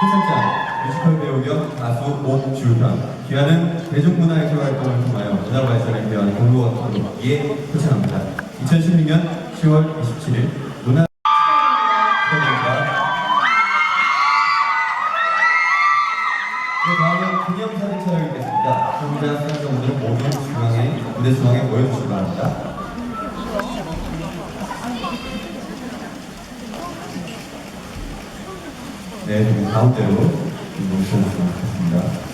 표창장, 뮤지컬 배우 겸 가수 옥주현. 귀하는 대중문화예술 활동을 통하여 문화 발전에 필요한 공로가 도기에 표창합니다. 2016년 10월 27일 문화. 그 다음은 기념사진 촬영이겠습니다. 소비자 수상자 분들은 모두 중앙에, 무대 중앙에 모여주시기 바랍니다. 네, 그리고 가운데로 모셔주시면 좋겠습니다.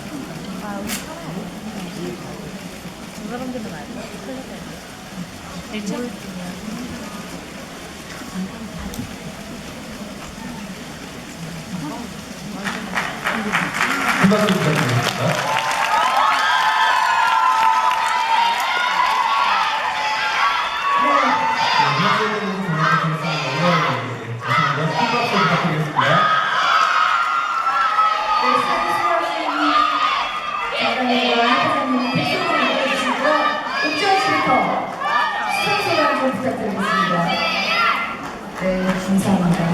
한 박수 부탁드리겠습니다. 네, 사진수영님 작가님과 회장님 백성을 보여주시고 옥주현 씨부터 좀 부탁드리겠습니다. 네, 감사합니다.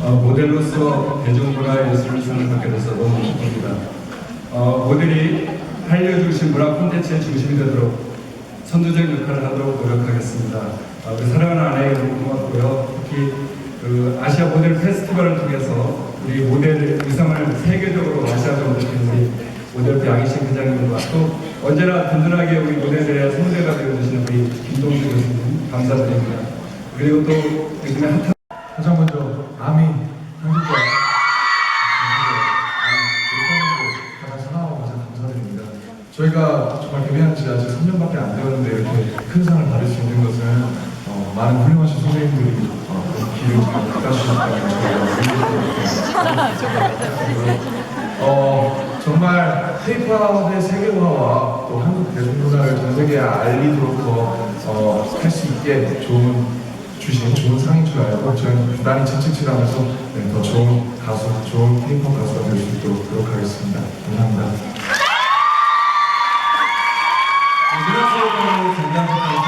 어, 모델로서 대중문화 예술을 생각하게 돼서 너무 기쁩니다. 어, 모델이 한류 중심 문화 콘텐츠의 중심이 되도록 선두적 역할을 하도록 노력하겠습니다. 어, 우리 사랑하는 아내에게 너무 고맙고요. 특히 그 아시아 모델 페스티벌을 통해서 우리 모델 의상을 세계적으로 아시아적으로 우리 모델 양희신 회장님과 또 언제나 든든하게 우리 모델들의 선배가 되어주시는 우리 김동주 교수님 감사드립니다. 그리고 또 요즘에 핫한 가장 먼저 아미 한국과 가장 사랑하고 가장 감사드립니다. 저희가 정말 데뷔한 지 아직 3년밖에 안 되었는데 이렇게 큰 상을 받을 수 있는 것은 어, 많은 훌륭하신 선생님들이 어, 정말 케이팝의 세계화와 또 한국 대중문화를 전 세계에 알리도록 더할수 어, 있게 좋은 주신 좋은 상인 줄 알고 저는 부단히 자책질하면서 네, 더 좋은 가수, 좋은 케이팝 가수가 될 수 있도록 노력하겠습니다. 감사합니다. 안녕하세요.